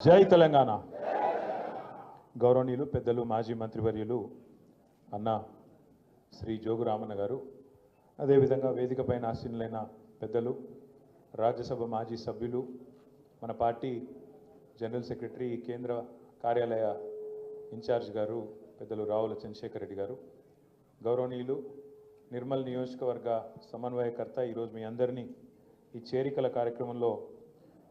జై తెలంగాణ. గౌరవనీయులు పెద్దలు మాజీ మంత్రివర్యులు అన్న శ్రీ జోగు రామన్న గారు అదేవిధంగా వేదికపైన ఆశీనులైన పెద్దలు రాజ్యసభ మాజీ సభ్యులు మన పార్టీ జనరల్ సెక్రటరీ కేంద్ర కార్యాలయ ఇన్ఛార్జ్ గారు పెద్దలు రావుల చంద్రశేఖర్ రెడ్డి గారు గౌరవనీయులు నిర్మల్ నియోజకవర్గ సమన్వయకర్త ఈరోజు మీ అందరినీ ఈ చేరికల కార్యక్రమంలో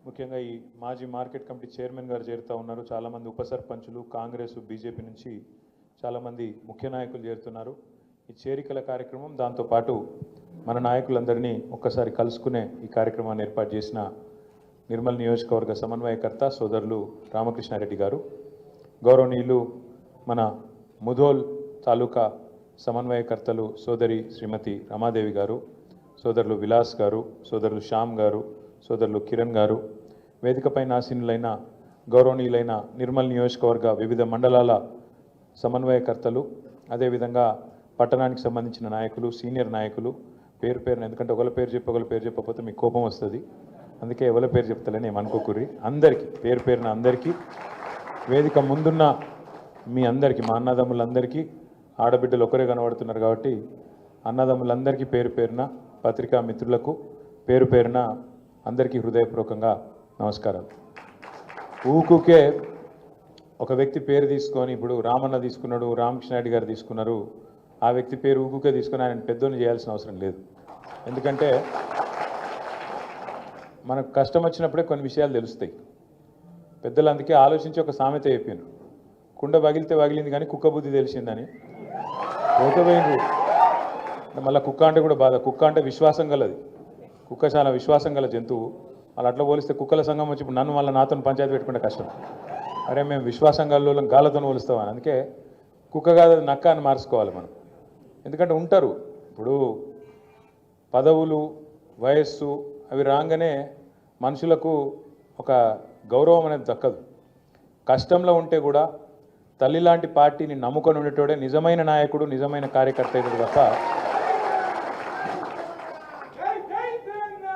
ముఖ్యంగా ఈ మాజీ మార్కెట్ కమిటీ చైర్మన్ గారు చేరుతూ ఉన్నారు. చాలామంది ఉప సర్పంచులు కాంగ్రెస్ బీజేపీ నుంచి చాలామంది ముఖ్య నాయకులు చేరుతున్నారు. ఈ చేరికల కార్యక్రమం దాంతోపాటు మన నాయకులందరినీ ఒక్కసారి కలుసుకునే ఈ కార్యక్రమాన్ని ఏర్పాటు చేసిన నిర్మల్ నియోజకవర్గ సమన్వయకర్త సోదరులు రామకృష్ణారెడ్డి గారు. గౌరవనీయులు మన ముధోల్ తాలూకా సమన్వయకర్తలు సోదరి శ్రీమతి రమాదేవి గారు సోదరులు విలాస్ గారు సోదరులు శ్యామ్ గారు సోదరులు కిరణ్ గారు వేదికపై ఆసీనులైన గౌరవనీయులైన నిర్మల్ నియోజకవర్గ వివిధ మండలాల సమన్వయకర్తలు అదేవిధంగా పట్టణానికి సంబంధించిన నాయకులు సీనియర్ నాయకులు పేరు పేరున ఎందుకంటే ఒకళ్ళ పేరు చెప్పి ఒకళ్ళ పేరు చెప్పకపోతే మీకు కోపం వస్తుంది. అందుకే ఎవరి పేరు చెప్తలేని ఏమనుకోకుర్రి అందరికీ పేరు పేరున అందరికీ వేదిక ముందున్న మీ అందరికీ మా అన్నదమ్ములందరికీ ఆడబిడ్డలు ఒకరే కనబడుతున్నారు కాబట్టి అన్నదమ్ములందరికీ పేరు పేరున పత్రికా మిత్రులకు పేరు పేరున అందరికీ హృదయపూర్వకంగా నమస్కారం. ఊకుకే ఒక వ్యక్తి పేరు తీసుకొని ఇప్పుడు రామన్న తీసుకున్నాడు రామకృష్ణారెడ్డి గారు తీసుకున్నారు. ఆ వ్యక్తి పేరు ఊకుకే తీసుకొని ఆయన పెద్దోని చేయాల్సిన అవసరం లేదు. ఎందుకంటే మనకు కష్టం వచ్చినప్పుడే కొన్ని విషయాలు తెలుస్తాయి. పెద్దలు అందుకే ఆలోచించి ఒక సామెత చెప్పాను. కుండ పగిలితే పగిలింది కానీ కుక్క బుద్ధి తెలిసిందని. పోకపోయినరు. మళ్ళీ కుక్క అంటే కూడా బాధ. కుక్క అంటే విశ్వాసం గలది. కుక్క చాలా విశ్వాసం గల జంతువు వాళ్ళు అట్లా పోలిస్తే కుక్కల సంఘం వచ్చి ఇప్పుడు నన్ను మళ్ళీ నాతో పంచాయతీ పెట్టుకుంటే కష్టం. అరే మేము విశ్వాసం గల్లో గాలతో పోలుస్తామని అందుకే కుక్క కాదు నక్క అని మార్చుకోవాలి మనం. ఎందుకంటే ఉంటారు. ఇప్పుడు పదవులు వయస్సు అవి రాగానే మనుషులకు ఒక గౌరవం అనేది దక్కదు. కష్టంలో ఉంటే కూడా తల్లి లాంటి పార్టీని నమ్ముకొని ఉండేటోడే నిజమైన నాయకుడు నిజమైన కార్యకర్త అయితే తప్ప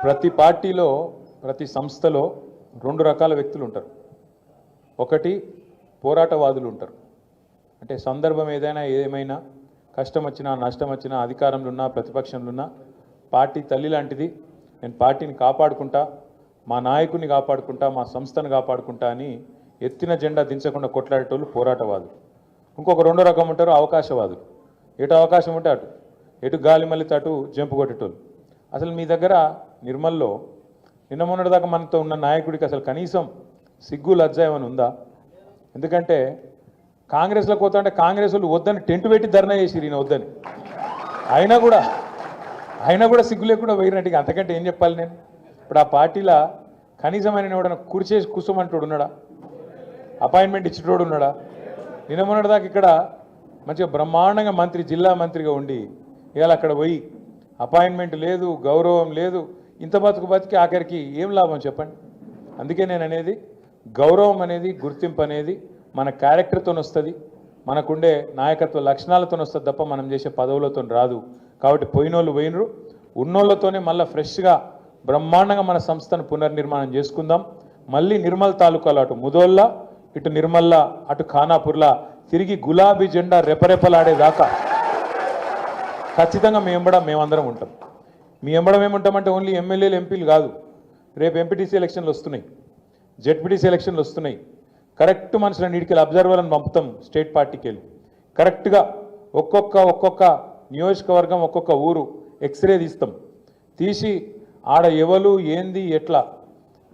ప్రతి పార్టీలో ప్రతి సంస్థలో రెండు రకాల వ్యక్తులు ఉంటారు. ఒకటి పోరాటవాదులు ఉంటారు. అంటే సందర్భం ఏదైనా ఏమైనా కష్టం వచ్చినా నష్టం వచ్చినా అధికారంలో ఉన్నా ప్రతిపక్షంలో ఉన్నా పార్టీ తల్లి లాంటిది నేను పార్టీని కాపాడుకుంటా మా నాయకుడిని కాపాడుకుంటా మా సంస్థను కాపాడుకుంటా అని ఎత్తిన జెండా దించకుండా కొట్లాడేటోళ్ళు పోరాటవాదులు. ఇంకొక రెండో రకం ఉంటారు అవకాశవాదులు. ఎటు అవకాశం ఉంటే అటు. ఎటు గాలి మళ్ళీ అటు జంపు కొట్టేటోళ్ళు. అసలు మీ దగ్గర నిర్మల్లో నిన్న మొన్నటిదాకా మనతో ఉన్న నాయకుడికి అసలు కనీసం సిగ్గు లజ్జాయమని ఏమైనా ఉందా? ఎందుకంటే కాంగ్రెస్లో పోతా అంటే కాంగ్రెస్ వాళ్ళు వద్దని టెంట్ పెట్టి ధర్నా చేసిరు ఈయన వద్దని. అయినా కూడా అయినా కూడా సిగ్గు లేకుండా పోయినట్టుగా అంతకంటే ఏం చెప్పాలి నేను? ఇప్పుడు ఆ పార్టీలో కనీసం ఆయన ఎవడన్నా కుర్చేసి కూర్చోమంటాడు ఉన్నాడా? అపాయింట్మెంట్ ఇచ్చేటోడు ఉన్నాడా? నిన్న మొన్నటిదాకా ఇక్కడ మంచిగా బ్రహ్మాండంగా మంత్రి జిల్లా మంత్రిగా ఉండి ఇవాళ అక్కడ పోయి అపాయింట్మెంట్ లేదు గౌరవం లేదు. ఇంత బతుకు బతికి ఆఖరికి ఏం లాభం చెప్పండి? అందుకే నేను అనేది గౌరవం అనేది గుర్తింపు అనేది మన క్యారెక్టర్తో వస్తుంది. మనకుండే నాయకత్వ లక్షణాలతో వస్తుంది తప్ప మనం చేసే పదవులతో రాదు. కాబట్టి పోయినోళ్ళు పోయినరు. ఉన్నోళ్ళతోనే మళ్ళీ ఫ్రెష్గా బ్రహ్మాండంగా మన సంస్థను పునర్నిర్మాణం చేసుకుందాం. మళ్ళీ నిర్మల్ తాలూకాలో అటు ముదోళ్ళ ఇటు నిర్మల్లా అటు ఖానాపూర్లా తిరిగి గులాబీ జెండా రెపరెపలాడేదాకా ఖచ్చితంగా మీ ఎంబడ మేమందరం ఉంటాం. మీ ఎంబడం ఏముంటామంటే ఓన్లీ ఎమ్మెల్యేలు ఎంపీలు కాదు. రేపు ఎంపీటీసీ ఎలక్షన్లు వస్తున్నాయి. జెడ్పీటీసీ ఎలక్షన్లు వస్తున్నాయి. కరెక్ట్ మనుషులను నీటికి అబ్జర్వర్లను పంపుతాం స్టేట్ పార్టీకి వెళ్ళి. కరెక్ట్గా ఒక్కొక్క ఒక్కొక్క నియోజకవర్గం ఒక్కొక్క ఊరు ఎక్స్రే తీస్తాం. తీసి ఆడ ఎవలు ఏంది ఎట్లా?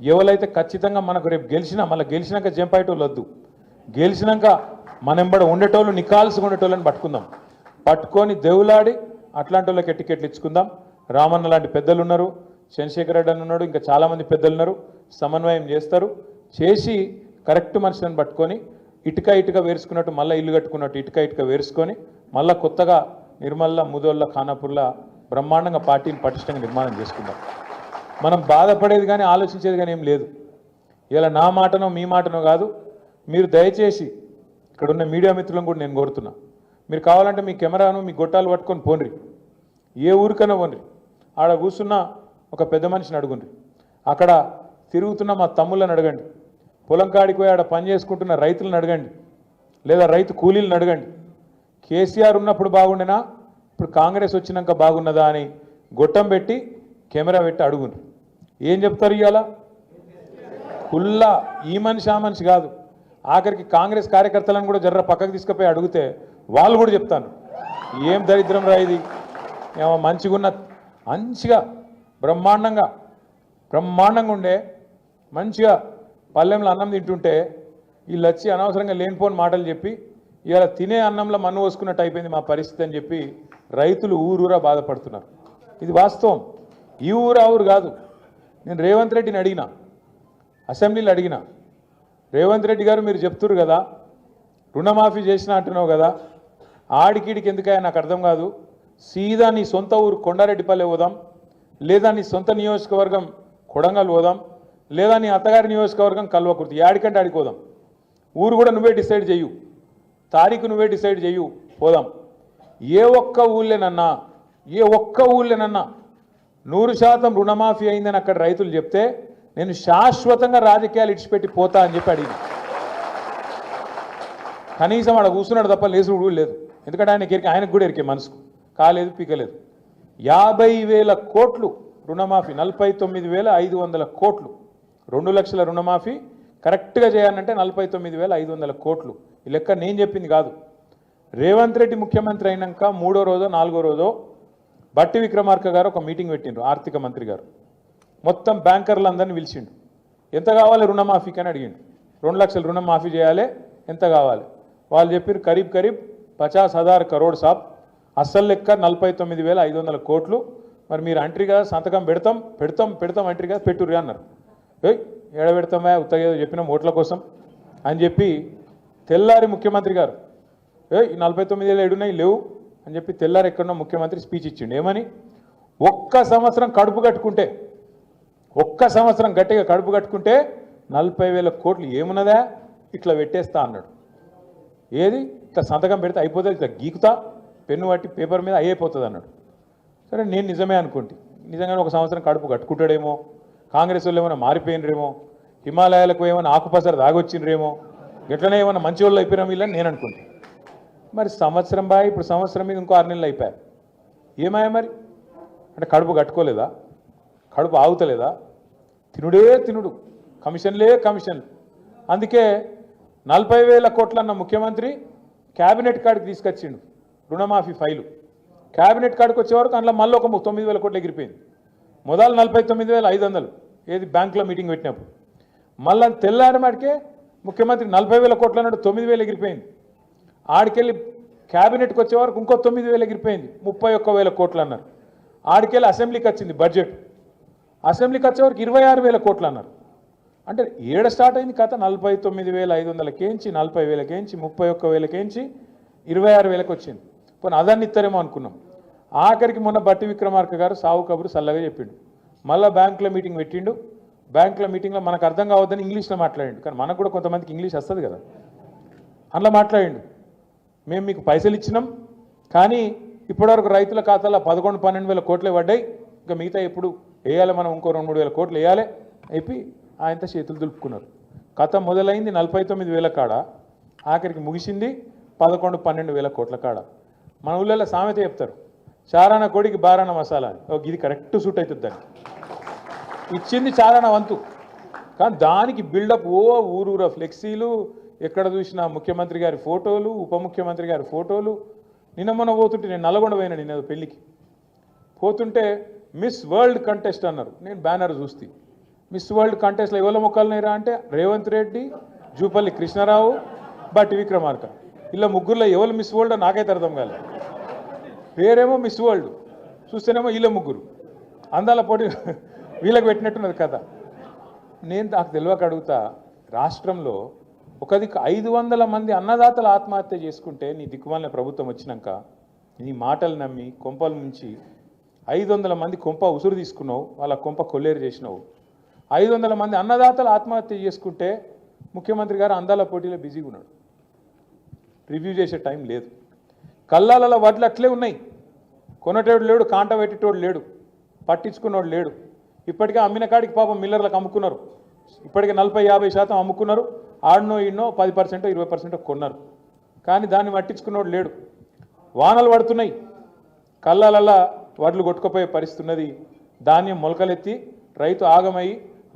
ఎవలైతే ఖచ్చితంగా మనకు రేపు గెలిచినా మళ్ళీ గెలిచినాక జంపాయటోళ్ళు వద్దు. గెలిచినాక మనెంబడ ఉండేటోళ్ళు నికాల్సి ఉండేటోళ్ళని పట్టుకుందాం. పట్టుకొని దేవులాడి అట్లాంటి వాళ్ళకి టికెట్లు ఇచ్చుకుందాం. రామన్న లాంటి పెద్దలు ఉన్నారు. చంద్రశేఖర్ రెడ్డి అని ఉన్నాడు. ఇంకా చాలామంది పెద్దలు ఉన్నారు. సమన్వయం చేస్తారు. చేసి కరెక్ట్ మనుషులను పట్టుకొని ఇటుక ఇటుక వేసుకున్నట్టు మళ్ళీ ఇల్లు కట్టుకున్నట్టు ఇటుక ఇటుక వేసుకొని మళ్ళీ కొత్తగా నిర్మల్ల ముదోళ్ళ ఖానాపూర్ల బ్రహ్మాండంగా పార్టీని పటిష్టంగా నిర్మాణం చేసుకుందాం. మనం బాధపడేది కానీ ఆలోచించేది కానీ ఏం లేదు. ఇలా నా మాటనో మీ మాటనో కాదు. మీరు దయచేసి ఇక్కడ ఉన్న మీడియా మిత్రులను కూడా నేను కోరుతున్నా. మీరు కావాలంటే మీ కెమెరాను మీ గొట్టాలు పట్టుకొని పోన్రి ఏ ఊరికైనా పోనీ ఆడ కూర్చున్న ఒక పెద్ద మనిషిని అడుగుండ్రి. అక్కడ తిరుగుతున్న మా తమ్ముళ్ళని అడగండి. పొలం కాడికి పోయి ఆడ పని చేసుకుంటున్న రైతులను అడగండి. లేదా రైతు కూలీలను అడగండి. కేసీఆర్ ఉన్నప్పుడు బాగుండేనా? ఇప్పుడు కాంగ్రెస్ వచ్చినాక బాగున్నదా అని గొట్టం పెట్టి కెమెరా పెట్టి అడుగుండ్రు. ఏం చెప్తారు ఇవాళ కుల్లా ఈ మనిషి ఆ మనిషి కాదు. ఆఖరికి కాంగ్రెస్ కార్యకర్తలను కూడా జర్ర పక్కకు తీసుకుపోయి అడిగితే వాళ్ళు కూడా చెప్తాను. ఏం దరిద్రం రా ఇది? ఏమో మంచిగున్న మంచిగా బ్రహ్మాండంగా బ్రహ్మాండంగా ఉండే మంచిగా పల్లెంలో అన్నం తింటుంటే వీళ్ళు వచ్చి అనవసరంగా లేనిపోని మాటలు చెప్పి ఇలా తినే అన్నంలో మన్ను పోసుకున్నట్టు అయిపోయింది మా పరిస్థితి అని చెప్పి రైతులు ఊరూరా బాధపడుతున్నారు. ఇది వాస్తవం. ఈ ఊరు ఆ ఊరు కాదు. నేను రేవంత్ రెడ్డిని అడిగిన అసెంబ్లీలో అడిగిన రేవంత్ రెడ్డి గారు మీరు చెప్తున్నారు కదా రుణమాఫీ చేసిన అంటున్నావు కదా ఆడికిడికి ఎందుకయ్యా నాకు అర్థం కాదు సీదా నీ సొంత ఊరు కొండారెడ్డిపల్లె పోదాం లేదా నీ సొంత నియోజకవర్గం కొడంగల్ పోదాం లేదా నీ అత్తగారి నియోజకవర్గం కల్వకుర్తి యాడికంటే ఆడికి పోదాం. ఊరు కూడా నువ్వే డిసైడ్ చెయ్యు తారీఖు నువ్వే డిసైడ్ చెయ్యు పోదాం. ఏ ఒక్క ఊళ్ళేనన్నా ఏ ఒక్క ఊళ్ళేనన్నా నూరు శాతం రుణమాఫీ అయిందని అక్కడ రైతులు చెప్తే నేను శాశ్వతంగా రాజకీయాలు ఇడిచిపెట్టి పోతా అని చెప్పి అడిగింది. కనీసం ఆడ కూర్చున్నాడు తప్ప లేసుడు కూడా లేదు. ఎందుకంటే ఆయనకి ఎరికే ఆయనకు కూడా ఎరికే మనసుకు. కాలేదు పీకలేదు. యాభై వేల కోట్లు రుణమాఫీ నలభై తొమ్మిది వేల ఐదు వందల కోట్లు. రెండు లక్షల రుణమాఫీ కరెక్ట్గా చేయాలంటే నలభై తొమ్మిది వేల ఐదు వందల కోట్లు. ఈ లెక్క నేను చెప్పింది కాదు. రేవంత్ రెడ్డి ముఖ్యమంత్రి అయినాక మూడో రోజో నాలుగో రోజో బట్టి విక్రమార్క గారు ఒక మీటింగ్ పెట్టిండ్రు ఆర్థిక మంత్రి గారు. మొత్తం బ్యాంకర్లందరినీ పిలిచిండు. ఎంత కావాలి రుణమాఫీకి అని అడిగిండు. రెండు లక్షల రుణం మాఫీ చేయాలి ఎంత కావాలి? వాళ్ళు చెప్పారు కరీబ్ కరీబ్ పచాస్ హజార్ కరోడ్ సాబ్. అస్సలు లెక్క నలభై తొమ్మిది వేల ఐదు వందల కోట్లు. మరి మీరు అంట్రీగా సంతకం పెడతాం పెడతాం పెడతాం అంట్రీగా పెట్టుర్రి అన్నారు. ఏయ్ ఏడ పెడతామా ఉత్తగా చెప్పినాం ఓట్ల కోసం అని చెప్పి తెల్లారి ముఖ్యమంత్రి గారు ఏ నలభై తొమ్మిది వేల ఏడున్నాయి లేవు అని చెప్పి తెల్లారి ఎక్కడో ముఖ్యమంత్రి స్పీచ్ ఇచ్చిండు. ఏమని? ఒక్క సంవత్సరం కడుపు కట్టుకుంటే ఒక్క సంవత్సరం గట్టిగా కడుపు కట్టుకుంటే నలభై వేల కోట్లు ఏమున్నదా? ఇట్లా పెట్టేస్తా అన్నాడు. ఏది? ఇట్లా సంతకం పెడితే అయిపోతుంది ఇట్లా గీకుతా? పెన్ను పట్టి పేపర్ మీద అయిపోతుంది అన్నాడు. సరే నేను నిజమే అనుకుంటే. నిజంగానే ఒక సంవత్సరం కడుపు కట్టుకుంటాడేమో కాంగ్రెస్ వాళ్ళు ఏమైనా మారిపోయినరేమో హిమాలయాలకు ఏమైనా ఆకుపసర దాగొచ్చిండ్రేమో ఎట్లనే ఏమైనా మంచి వాళ్ళు అయిపోయినా వీళ్ళని నేను అనుకుంటే. మరి సంవత్సరం బాయ్ ఇప్పుడు సంవత్సరం మీద ఇంకో ఆరు నెలలు అయిపోయారు ఏమాయా మరి? అంటే కడుపు కట్టుకోలేదా? కడుపు ఆగుతలేదా? తినుడే తినుడు. కమిషన్లే కమిషన్లు అందుకే నలభై వేల కోట్లన్న ముఖ్యమంత్రి క్యాబినెట్ కాడికి తీసుకొచ్చిండు. రుణమాఫీ ఫైలు. క్యాబినెట్ కాడికి వచ్చే వరకు అందులో మళ్ళీ ఒక ము- తొమ్మిది వేల కోట్లు ఎగిరిపోయింది. మొదలు నలభై తొమ్మిది వేల ఐదు వందలు ఏది బ్యాంకులో మీటింగ్ పెట్టినప్పుడు. మళ్ళీ తెల్లారి మాటికే ముఖ్యమంత్రి నలభై వేల కోట్ల అన్నాడు తొమ్మిది వేలు ఎగిరిపోయింది. ఆడికెళ్ళి క్యాబినెట్కి వచ్చే వరకు ఇంకో తొమ్మిది వేలు ఎగిరిపోయింది ముప్పై ఒక్క వేల కోట్లు అన్నారు. ఆడికెళ్ళి అసెంబ్లీకి వచ్చింది బడ్జెట్. అసెంబ్లీకి వచ్చే వరకు ఇరవై ఆరు వేల కోట్లు అన్నారు. అంటే ఏడ స్టార్ట్ అయింది కథ? నలభై తొమ్మిది వేల ఐదు వందలకేంచి నలభై వేలకేంచి ముప్పై ఒక్క వేలకేంచి ఇరవై ఆరు వేలకు వచ్చింది. పోనీ అదాన్ని ఇస్తారేమో అనుకున్నాం. ఆఖరికి మొన్న బట్టి విక్రమార్క గారు సావు కబురు చల్లగా చెప్పిండు. మళ్ళీ బ్యాంకులో మీటింగ్ పెట్టిండు. బ్యాంకులో మీటింగ్లో మనకు అర్థం కావద్దని ఇంగ్లీష్లో మాట్లాడిండు. కానీ మనకు కూడా కొంతమందికి ఇంగ్లీష్ వస్తుంది కదా. అందులో మాట్లాడిండు. మేము మీకు పైసలు ఇచ్చినాం. కానీ ఇప్పటివరకు రైతుల ఖాతాలో పదకొండు పన్నెండు వేల కోట్లే పడ్డాయి. ఇంకా మిగతా ఎప్పుడు వేయాలి మనం ఇంకో రెండు మూడు వేల కోట్లు వేయాలి అయిపోయి ఆయనతో చేతులు దులుపుకున్నారు. కథ మొదలైంది నలభై తొమ్మిది వేల కాడ. ఆఖరికి ముగిసింది పదకొండు పన్నెండు వేల కోట్ల కాడ. మన ఊళ్ళలో సామెత చెప్తారు. చారాన కోడికి బారాన మసాలా అని. ఓ, ఇది కరెక్ట్ సూట్ అవుతుంది దానికి. ఇచ్చింది చారాన వంతు. కానీ దానికి బిల్డప్ ఓ ఊరూర ఫ్లెక్సీలు ఎక్కడ చూసినా ముఖ్యమంత్రి గారి ఫోటోలు ఉప ముఖ్యమంత్రి గారి ఫోటోలు. నిన్న మొన్న పోతుంటే నేను నల్గొండ పోయినా నిన్న పెళ్ళికి. పోతుంటే మిస్ వరల్డ్ కంటెస్ట్ అన్నారు. నేను బ్యానర్ చూస్తే. మిస్ వరల్డ్ కంటెస్ట్లో ఎవరి మొక్కలు నేరా అంటే రేవంత్ రెడ్డి జూపల్లి కృష్ణారావు బట్టి విక్రమార్క. ఇలా ముగ్గురులో ఎవరు మిస్ వరల్డ్ నాకైతే అర్థం కాలేదు పేరేమో మిస్ వరల్డ్ చూస్తేనేమో వీళ్ళ ముగ్గురు. అందాల పోటీ వీళ్ళకి పెట్టినట్టున్నది కథ. నేను నాకు తెలియక అడుగుతా రాష్ట్రంలో ఒక ఐదు వందల మంది అన్నదాతలు ఆత్మహత్య చేసుకుంటే నీ దిక్కుమాలిన ప్రభుత్వం వచ్చినాక నీ మాటలు నమ్మి కొంపల నుంచి ఐదు వందల మంది కొంప ఉసురు తీసుకున్నావు వాళ్ళ కొంప కొల్లేరు చేసినావు. ఐదు వందల మంది అన్నదాతలు ఆత్మహత్య చేసుకుంటే ముఖ్యమంత్రి గారు అందాల పోటీలో బిజీగా ఉన్నాడు. రివ్యూ చేసే టైం లేదు. కల్లాల వడ్లు అట్లే ఉన్నాయి. కొనటోడు లేడు కాంట పెట్టేటోడు లేడు పట్టించుకున్నోడు లేడు. ఇప్పటికే అమ్మిన కాడికి పాపం మిల్లర్లకు అమ్ముకున్నారు. ఇప్పటికే నలభై యాభై శాతం అమ్ముకున్నారు. ఆడినో ఈడనో పది పర్సెంట్ ఇరవై పర్సెంట్ కొన్నారు. కానీ దాన్ని పట్టించుకున్నోడు లేడు. వానలు పడుతున్నాయి. కళ్ళలల్లా వడ్లు కొట్టుకుపోయే పరిస్థితి ఉన్నది ధాన్యం మొలకలెత్తి రైతు ఆగమై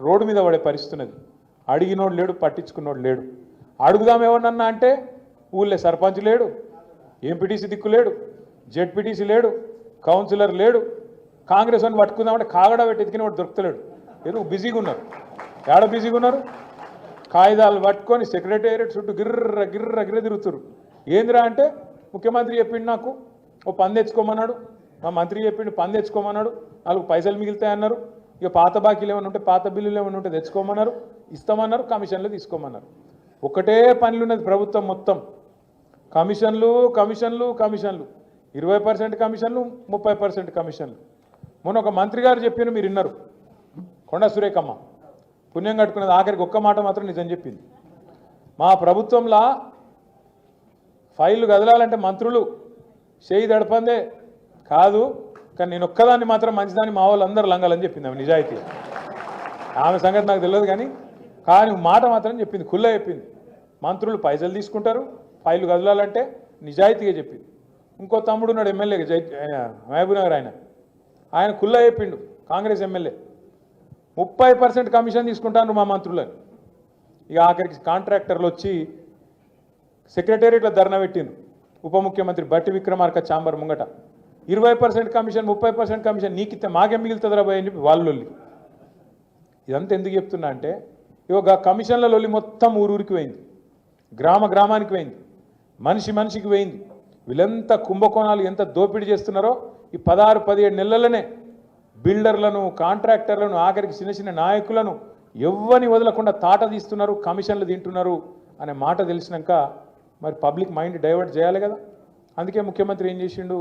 రోడ్డు మీద పడే పరిస్థితి ఉన్నది అడిగినోడు లేడు పట్టించుకున్నోడు లేడు. అడుగుదాం ఏమన్నా అంటే ఊళ్ళో సర్పంచ్ లేడు ఎంపీటీసీ దిక్కు లేడు జెడ్పీటీసీ లేడు కౌన్సిలర్ లేడు. కాంగ్రెస్ అని పట్టుకుందామంటే కాగడా పెట్టి ఎతికిన వాడు దొరుకుతలేడు. ఏదో బిజీగా ఉన్నారు. ఏడ బిజీగా ఉన్నారు? కాగితాలు పట్టుకొని సెక్రటేరియట్ చుట్టూ గిర్ర గిర్ర గిర్ర తిరుగుతురు ఏందిరా అంటే ముఖ్యమంత్రి చెప్పిండు నాకు ఓ పని తెచ్చుకోమన్నాడు. మా మంత్రి చెప్పిండు పని తెచ్చుకోమన్నాడు. నాలుగు పైసలు మిగులుతాయన్నారు ఇక పాత బాకీలు ఏమైనా ఉంటే పాత బిల్లులు ఏమైనా ఉంటే తెచ్చుకోమన్నారు. ఇస్తామన్నారు కమిషన్లు తీసుకోమన్నారు. ఒకటే పనులు ఉన్నది ప్రభుత్వం మొత్తం. కమిషన్లు కమిషన్లు కమిషన్లు. ఇరవై పర్సెంట్ కమిషన్లు ముప్పై పర్సెంట్ కమిషన్లు. మొన్న ఒక మంత్రి గారు చెప్పిన మీరు విన్నారు. కొండ సురేఖమ్మ. పుణ్యం కట్టుకున్నది ఆఖరికి ఒక్క మాట మాత్రం నిజం చెప్పింది. మా ప్రభుత్వంలో ఫైళ్ళు కదలాలంటే మంత్రులు చేయి దడపందే కాదు కానీ నేను ఒక్కదాన్ని మాత్రం మంచిదాన్ని మా వాళ్ళు అందరూ లంగాలని చెప్పింది ఆమె నిజాయితీ. ఆమె సంగతి నాకు తెలియదు కానీ కానీ మాట మాత్రం చెప్పింది కుల్ల చెప్పింది. మంత్రులు పైసలు తీసుకుంటారు ఫైల్ కదలాలంటే నిజాయితీగా చెప్పింది. ఇంకో తమ్ముడు ఉన్నాడు ఎమ్మెల్యే జై మహబూబ్ నగర్ ఆయన. ఆయన కుల్ల చెప్పిండు కాంగ్రెస్ ఎమ్మెల్యే. ముప్పై పర్సెంట్ కమిషన్ తీసుకుంటాను మా మంత్రులని. ఇక ఆఖరికి కాంట్రాక్టర్లు వచ్చి సెక్రటేరియట్లో ధర్నా పెట్టిండు ఉప ముఖ్యమంత్రి బట్టి విక్రమార్క చాంబర్ ముంగట. ఇరవై పర్సెంట్ కమిషన్ ముప్పై పర్సెంట్ కమిషన్ నీకిస్తే మాకేం మిగులుతుందిరా భయ అని చెప్పి వాళ్ళు ఇదంతా ఎందుకు చెప్తున్నా అంటే ఇక కమిషన్ల లొల్లి మొత్తం ఊరూరికి పోయింది. గ్రామ గ్రామానికి పోయింది. మనిషి మనిషికి పోయింది. వీళ్ళెంత కుంభకోణాలు ఎంత దోపిడీ చేస్తున్నారో ఈ పదహారు పదిహేడు నెలలనే బిల్డర్లను కాంట్రాక్టర్లను ఆఖరికి చిన్న చిన్న నాయకులను ఎవ్వని వదలకుండా తాట తీస్తున్నారు కమిషన్లు తింటున్నారు అనే మాట తెలిసినాక మరి పబ్లిక్ మైండ్ డైవర్ట్ చేయాలి కదా. అందుకే ముఖ్యమంత్రి ఏం చేసిండు?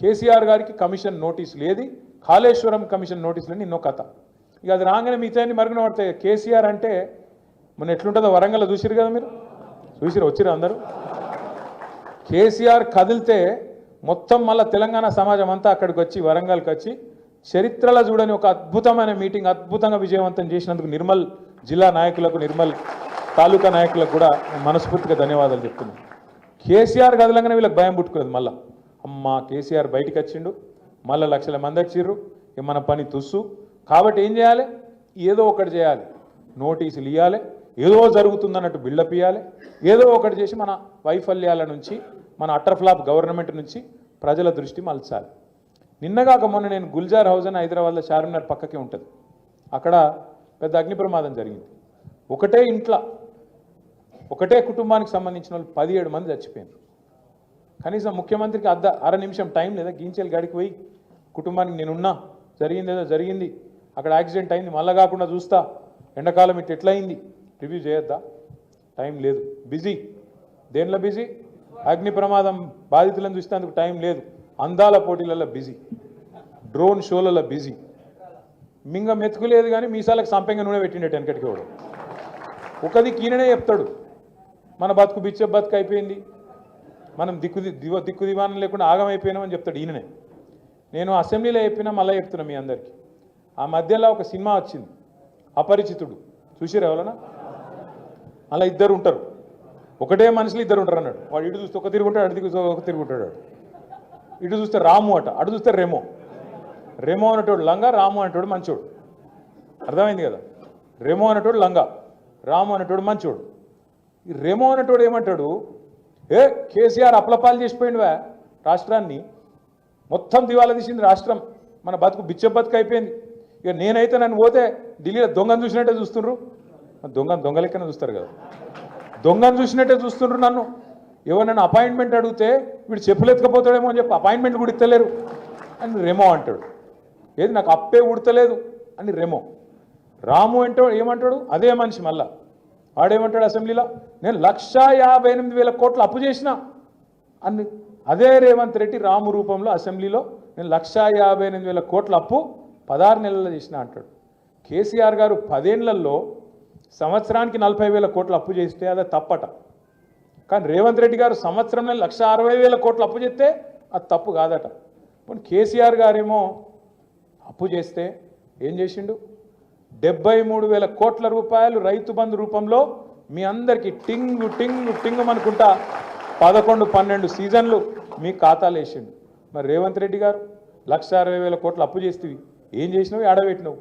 కేసీఆర్ గారికి కమిషన్ నోటీస్ లేది కాళేశ్వరం కమిషన్ నోటీసులు నిన్నో కథ. ఇక అది రాగానే మిగతాన్ని మరుగున పడతాయి. కేసీఆర్ అంటే మొన్న ఎట్లుంటుందో వరంగల్ చూసిరు కదా మీరు? చూసిరు వచ్చిరు అందరూ? కేసీఆర్ కదిలితే మొత్తం మళ్ళా తెలంగాణ సమాజం అంతా అక్కడికి వచ్చి వరంగల్కి వచ్చి చరిత్రలో చూడని ఒక అద్భుతమైన మీటింగ్ అద్భుతంగా విజయవంతం చేసినందుకు నిర్మల్ జిల్లా నాయకులకు నిర్మల్ తాలూకా నాయకులకు కూడా మనస్ఫూర్తిగా ధన్యవాదాలు చెప్తున్నాను. కేసీఆర్ కదలంగానే వీళ్ళకి భయం పుట్టుకునేది మళ్ళీ. అమ్మ కేసీఆర్ బయటికి వచ్చిండు మళ్ళీ లక్షల మంది వచ్చిర్రు మన పని తుస్సు. కాబట్టి ఏం చేయాలి? ఏదో ఒకటి చేయాలి. నోటీసులు ఇవ్వాలి ఏదో జరుగుతుందన్నట్టు బిల్డప్ ఇవ్వాలి ఏదో ఒకటి చేసి మన వైఫల్యాల నుంచి మన అట్టర్ఫ్లాప్ గవర్నమెంట్ నుంచి ప్రజల దృష్టి మలచాలి. నిన్నగాక మొన్న నేను గుల్జార్ హౌస్ అని హైదరాబాద్లో చార్మినార్ పక్కకే ఉంటుంది. అక్కడ పెద్ద అగ్ని ప్రమాదం జరిగింది. ఒకటే ఇంట్లో ఒకటే కుటుంబానికి సంబంధించిన వాళ్ళు పదిహేడు మంది చచ్చిపోయారు కనీసం ముఖ్యమంత్రికి అర్ధ అర నిమిషం టైం లేదా గించెలు గడికి పోయి కుటుంబానికి నేనున్నా జరిగింది ఏదో జరిగింది అక్కడ యాక్సిడెంట్ అయింది మళ్ళా కాకుండా చూస్తా ఎండాకాలం ఇట్ ఎట్లయింది రివ్యూ చేయొద్దా? టైం లేదు. బిజీ. దేనిలో బిజీ? అగ్ని ప్రమాదం బాధితులను చూసినందుకు టైం లేదు. అందాల పోటీలలో బిజీ. డ్రోన్ షోలలో బిజీ. మింగ మెతుకులేదు కానీ మీసాలకు సంపెంగ నూనె పెట్టిండేటి వెనకటికి వాడు. ఒకది కీననే చెప్తాడు. మన బతుకు బిచ్చ బతుకు అయిపోయింది. మనం దిక్కు దివ దిక్కు దివానం లేకుండా ఆగమైపోయినామని చెప్తాడు ఈయననే. నేను అసెంబ్లీలో చెప్పినా మళ్ళీ చెప్తున్నా మీ అందరికీ. ఆ మధ్యలో ఒక సినిమా వచ్చింది. అపరిచితుడు. చూసిరా ఎవరన్నా? అలా ఇద్దరు ఉంటారు. ఒకటే మనుషులు ఇద్దరు ఉంటారు అన్నాడు. వాడు ఇటు చూస్తే ఒక తిరుగుంటాడు అటు దిగు ఒక తిరుగుంటాడు ఇటు చూస్తే రాము అట అటు చూస్తే రేమో. రేమో అనేటోడు లంగా రాము అనేటోడు మంచోడు. అర్థమైంది కదా? రేమో అనేటోడు లంగా రాము అనేటోడు మంచోడు. ఈ రేమో అనేటోడు ఏమంటాడు? ఏ కేసీఆర్ అప్లపాలు చేసిపోయిండువా రాష్ట్రాన్ని. మొత్తం దివాలా తీసింది రాష్ట్రం. మన బతుకు బిచ్చ బతుకు అయిపోయింది. ఇక నేనైతే నన్ను పోతే ఢిల్లీలో దొంగను చూసినట్టే చూస్తుండ్రు. దొంగ దొంగలెక్కన చూస్తారు కదా. దొంగను చూసినట్టే చూస్తుండ్రు నన్ను. ఎవరైనా అపాయింట్మెంట్ అడిగితే వీడు చెప్పులు ఎత్తుకపోతాడేమో అని చెప్పి అపాయింట్మెంట్ కూడా ఇస్తలేరు అని రెమో అంటాడు. ఏది నాకు అప్పే ఉడతలేదు అని రెమో. రాము అంటే ఏమంటాడు? అదే మనిషి మళ్ళా. వాడేమంటాడు అసెంబ్లీలో? నేను లక్షా యాభై ఎనిమిది వేల కోట్లు అప్పు చేసిన అని. అదే రేవంత్ రెడ్డి రాము రూపంలో అసెంబ్లీలో నేను లక్షా యాభై ఎనిమిది వేల కోట్ల అప్పు పదహారు నెలల్లో చేసిన అంటాడు. కేసీఆర్ గారు పదేళ్ళలో సంవత్సరానికి నలభై వేల కోట్లు అప్పు చేస్తే అది తప్పట. కానీ రేవంత్ రెడ్డి గారు సంవత్సరంలో లక్ష అరవై వేల కోట్లు అప్పు చేస్తే అది తప్పు కాదట. ఇప్పుడు కేసీఆర్ గారేమో అప్పు చేస్తే ఏం చేసిండు? డెబ్బై మూడు వేల కోట్ల రూపాయలు రైతు బంధు రూపంలో మీ అందరికీ టింగు టింగు టింగు అనుకుంటా పదకొండు పన్నెండు సీజన్లు మీ ఖాతాలు వేసిండు. మరి రేవంత్ రెడ్డి గారు లక్ష అరవై వేల కోట్లు అప్పు చేస్తేవి ఏం చేసినావు? ఆడబెట్టినావు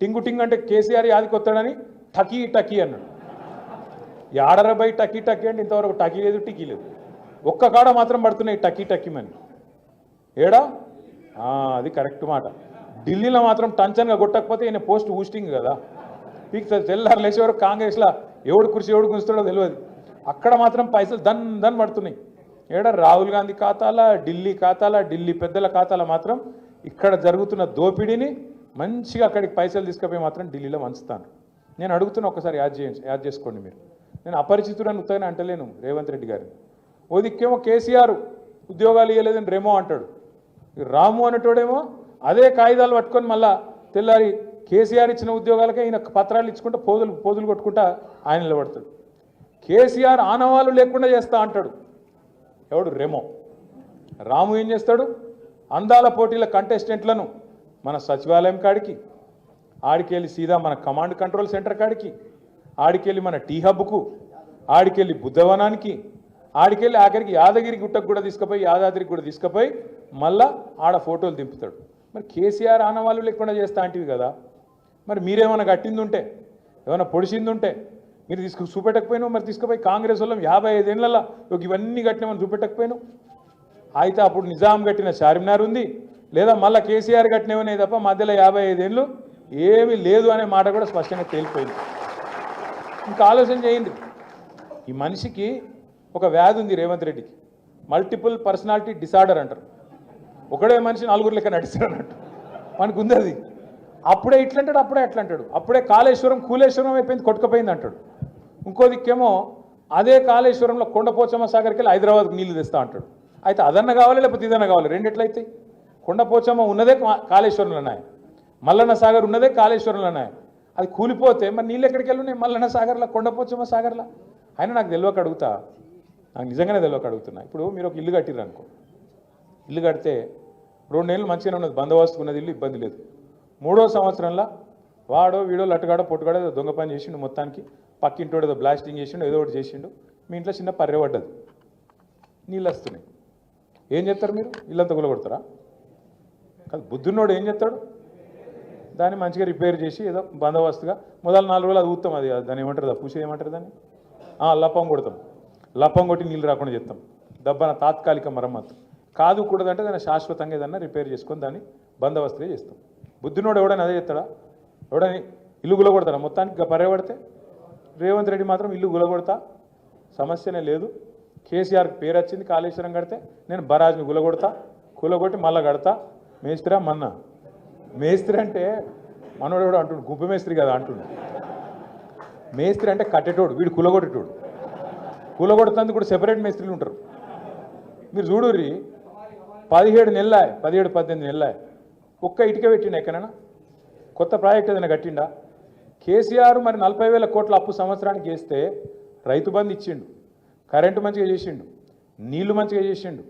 టింగు టింగ్ అంటే కేసీఆర్ యాదికొత్తాడని టకీ టకీ అన్నాడు. యాడరబై టకీ టకీ అంటే ఇంతవరకు టకీ లేదు టికీ లేదు. ఒక్క కాడ మాత్రం పడుతున్నాయి టకీ టకీమని ఏడా? అది కరెక్ట్ మాట. ఢిల్లీలో మాత్రం టంచన్గా కొట్టకపోతే ఈయన పోస్ట్ ఊస్టింగ్ కదా. పీక్తుంది తెల్లారు లేచే వరకు కాంగ్రెస్లో ఎవడు కురిసి ఎవడు గుంచుతాడో తెలియదు అక్కడ మాత్రం పైసలు దన్ దన్ పడుతున్నాయి. ఏడ? రాహుల్ గాంధీ ఖాతాల ఢిల్లీ ఖాతాల ఢిల్లీ పెద్దల ఖాతాల మాత్రం ఇక్కడ జరుగుతున్న దోపిడీని మంచిగా అక్కడికి పైసలు తీసుకుపోయి మాత్రం ఢిల్లీలో వంచుతాను. నేను అడుగుతున్నా ఒకసారి యాడ్ చేయండి యాడ్ చేసుకోండి మీరు. నేను అపరిచితుడని ఉత్తగానే అంటలేను రేవంత్ రెడ్డి గారిని. ఓ దిక్కేమో కేసీఆర్ ఉద్యోగాలు ఇవ్వలేదని రేమో అంటాడు. రాము అనేటోడేమో అదే కాగితాలు పట్టుకొని మళ్ళా తెల్లారి కేసీఆర్ ఇచ్చిన ఉద్యోగాలకే ఈయన పత్రాలు ఇచ్చుకుంటూ పోదులు పోదులు కొట్టుకుంటా ఆయన నిలబడతాడు. కేసీఆర్ ఆనవాళ్ళు లేకుండా చేస్తా అంటాడు. ఎవడు? రెమో. రాము ఏం చేస్తాడు? అందాల పోటీల కంటెస్టెంట్లను మన సచివాలయం కాడికి ఆడికెళ్ళి సీదా మన కమాండ్ కంట్రోల్ సెంటర్ కాడికి ఆడికెళ్ళి మన టీ హబ్కు ఆడికెళ్ళి బుద్ధవనానికి ఆడికెళ్ళి ఆఖరికి యాదగిరి గుట్టకు కూడా తీసుకుపోయి యాదాద్రికి కూడా తీసుకుపోయి మళ్ళా ఆడ ఫోటోలు దింపుతాడు. మరి కేసీఆర్ ఆనవాళ్ళు లేకుండా చేస్తా అంటివి కదా. మరి మీరేమైనా కట్టింది ఉంటే ఏమైనా పొడిచింది ఉంటే మీరు తీసుకు చూపెట్టకపోయినావు మరి తీసుకుపోయి కాంగ్రెస్ వాళ్ళం యాభై ఐదేళ్ళలో ఇవన్నీ కట్టినామని చూపెట్టకపోయినావు? అయితే అప్పుడు నిజాం కట్టిన చార్మినార్ ఉంది లేదా మళ్ళీ కేసీఆర్ కట్టినవనే తప్ప మధ్యలో యాభై ఐదేళ్ళు ఏమీ లేదు అనే మాట కూడా స్పష్టంగా తేలిపోయింది. ఇంకా ఆలోచన చేయండి. ఈ మనిషికి ఒక వ్యాధి ఉంది రేవంత్ రెడ్డికి. మల్టిపుల్ పర్సనాలిటీ డిసార్డర్ అంటారు. ఒకడే మనిషి నలుగురు లెక్క నడిచాడు అన్నట్టు. మనకు ఉంది అది. అప్పుడే ఇట్లంటాడు అప్పుడే అట్లా అంటాడు అప్పుడే కాళేశ్వరం కూలేశ్వరం అయిపోయింది కొట్టుకుపోయింది అంటాడు. ఇంకో దిక్కేమో అదే కాళేశ్వరంలో కొండపోచమ్మ సాగర్కి వెళ్ళి హైదరాబాద్కి నీళ్ళు తెస్తా అంటాడు. అయితే అదన్న కావాలి లేకపోతే ఇదన్న కావాలి? రెండిట్లయితే కొండపోచమ్మ ఉన్నదే కాళేశ్వరంలో ఉన్నాయి మల్లన్న సాగర్ ఉన్నదే కాళేశ్వరంలోనే అది కూలిపోతే మరి నీళ్ళు ఎక్కడికి వెళ్ళున్నాయి? మల్లన్న సాగర్లో కొండపోచమ్మ సాగర్లో? అయినా నాకు తెలియక అడుగుతా. నాకు నిజంగానే తెలియక అడుగుతున్నా. ఇప్పుడు మీరు ఒక ఇల్లు కట్టిర్రు అనుకో. ఇల్లు కడితే రెండు నెలలు మంచిగానే ఉన్నది. బందోబస్తు ఉన్నది ఇల్లు ఇబ్బంది లేదు. మూడో సంవత్సరంలో వాడో వీడో లట్టుగాడో పొట్టుగాడో ఏదో దొంగ పని చేసిండు మొత్తానికి. పక్కింటోడు ఏదో బ్లాస్టింగ్ చేసిండు ఏదో ఒకటి చేసిండు. మీ ఇంట్లో చిన్న పర్రె పడ్డది. నీళ్ళు వస్తున్నాయి. ఏం చేస్తారు మీరు? ఇల్లంతా గులగొడతారా కాదు బుద్ధున్నోడు ఏం చేస్తాడు? దాన్ని మంచిగా రిపేర్ చేసి ఏదో బందోబస్తుగా మొదలు నాలుగు రోజులు అది ఊతాం అది దాన్ని ఏమంటారు దా పూస ఏమంటారు దాన్ని? లప్పం కొడతాం. లప్పం కొట్టి నీళ్ళు రాకుండా చేస్తాం. దబ్బన తాత్కాలిక మరమ్మతు. కాదు కూడదంటే దాన్ని శాశ్వతంగా ఏదన్నా రిపేర్ చేసుకొని దాన్ని బందోబస్తుగా చేస్తాం. బుద్ధినోడు ఎవడని అదే చేస్తాడా ఎవడని ఇల్లు గులగొడతాడా? మొత్తానికి పర్యబడితే రేవంత్ రెడ్డి మాత్రం ఇల్లు గులగొడతా సమస్యనే లేదు. కేసీఆర్కి పేరు వచ్చింది కాళేశ్వరం కడితే నేను బరాజ్ని గులగొడతా కూలగొట్టి మళ్ళా కడతా. మేస్త్రా మన్నా. మేస్త్రి అంటే మనోడు కూడా అంటుండు గుంపు మేస్త్రి కదా అంటుండు. మేస్త్రి అంటే కట్టేటోడు వీడు కులగొట్టేటోడు. కూలగొడుతుంది కూడా సెపరేట్ మేస్త్రీలు ఉంటారు. మీరు చూడుర్రి పదిహేడు నెలల పదిహేడు పద్దెనిమిది నెలల ఒక్క ఇటుక పెట్టిండు ఎక్కడైనా? కొత్త ప్రాజెక్ట్ ఏదైనా కట్టిండా? కేసీఆర్ మరి నలభై వేల కోట్ల అప్పు సంవత్సరానికి వేస్తే రైతు బంధు ఇచ్చిండు కరెంటు మంచిగా చేసిండు నీళ్ళు మంచిగా చేసిండు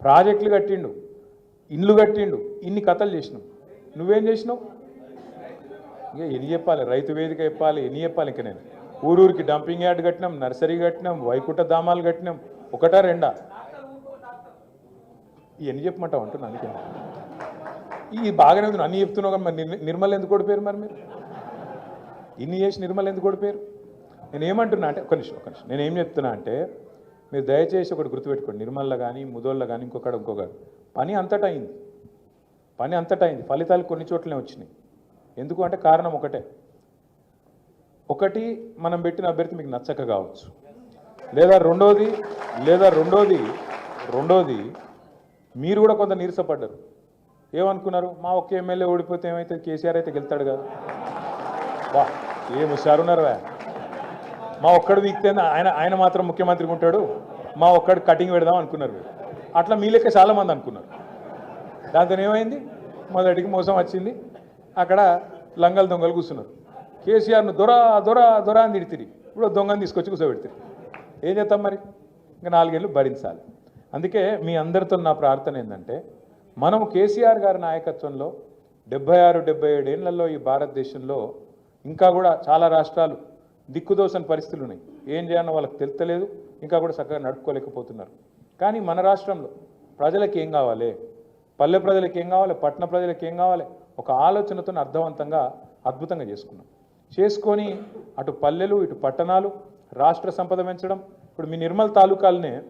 ప్రాజెక్టులు కట్టిండు ఇండ్లు కట్టిండు ఇన్ని కథలు చేసినావు నువ్వేం చేసినావు? ఇక ఎన్ని చెప్పాలి? రైతు వేదిక చెప్పాలి ఎన్ని చెప్పాలి ఇంక నేను? ఊరూరికి డంపింగ్ యార్డ్ కట్టినాం నర్సరీ కట్టినాం వైకుంఠ ధామాలు కట్టినాం. ఒకటా రెండా? ఇవన్నీ చెప్పమంటావు అంటున్నా అందుకే. ఈ బాగానే ఉంది అన్ని చెప్తున్నావు కానీ మరి నిర్మల్ ఎందుకు కొడిపోయారు మరి మీరు? ఇన్ని చేసి నిర్మల్ ఎందుకు కొడిపోయారు నేను ఏమంటున్నా అంటే ఒక నిమిషం ఒక నిమిషం. నేను ఏం చెప్తున్నా అంటే మీరు దయచేసి ఒకటి గుర్తుపెట్టుకోండి. నిర్మల్లో కానీ ముదోళ్ళ కానీ ఇంకొకడ ఇంకొకటి పని అంతటా అయింది. పని అంతటా అయింది. ఫలితాలు కొన్ని చోట్లనే వచ్చినాయి. ఎందుకు అంటే కారణం ఒకటే. ఒకటి మనం పెట్టిన అభ్యర్థి మీకు నచ్చక కావచ్చు. లేదా రెండోది లేదా రెండోది రెండోది మీరు కూడా కొంత నీరసపడ్డారు. ఏమనుకున్నారు? మా ఒక్క ఎమ్మెల్యే ఓడిపోతే ఏమైతే కేసీఆర్ అయితే గెలుతాడు కదా. వా ఏం హుషారున్నారా మా ఒక్కడు వీక్తే ఆయన ఆయన మాత్రం ముఖ్యమంత్రిగా ఉంటాడు. మా ఒక్కడు కటింగ్ పెడదాం అనుకున్నారు. అట్లా మీ లెక్క చాలామంది అనుకున్నారు. దాంతో ఏమైంది? మొదటికి మోసం వచ్చింది. అక్కడ లంగలు దొంగలు కూర్చున్నారు. కేసీఆర్ను దొర దొర దొర అని తిడితిరి ఇప్పుడు దొంగని తీసుకొచ్చి కూర్చోబెడితే ఏం చేస్తాం మరి? ఇంకా నాలుగేళ్ళు భరించాలి. అందుకే మీ అందరితో నా ప్రార్థన ఏంటంటే మనం కేసీఆర్ గారి నాయకత్వంలో డెబ్బై ఆరు డెబ్బై ఏడు ఏళ్ళలో ఈ భారతదేశంలో ఇంకా కూడా చాలా రాష్ట్రాలు దిక్కుదోసని పరిస్థితులు ఉన్నాయి. ఏం చేయాలో వాళ్ళకి తెలుతలేదు ఇంకా కూడా చక్కగా నడుపుకోలేకపోతున్నారు. కానీ మన రాష్ట్రంలో ప్రజలకు ఏం కావాలి? పల్లె ప్రజలకు ఏం కావాలి? పట్టణ ప్రజలకు ఏం కావాలి? ఒక ఆలోచనతో అర్థవంతంగా అద్భుతంగా చేసుకున్నాం. చేసుకొని అటు పల్లెలు ఇటు పట్టణాలు రాష్ట్ర సంపద పెంచడం. ఇప్పుడు మీ నిర్మల్ తాలూకాలనే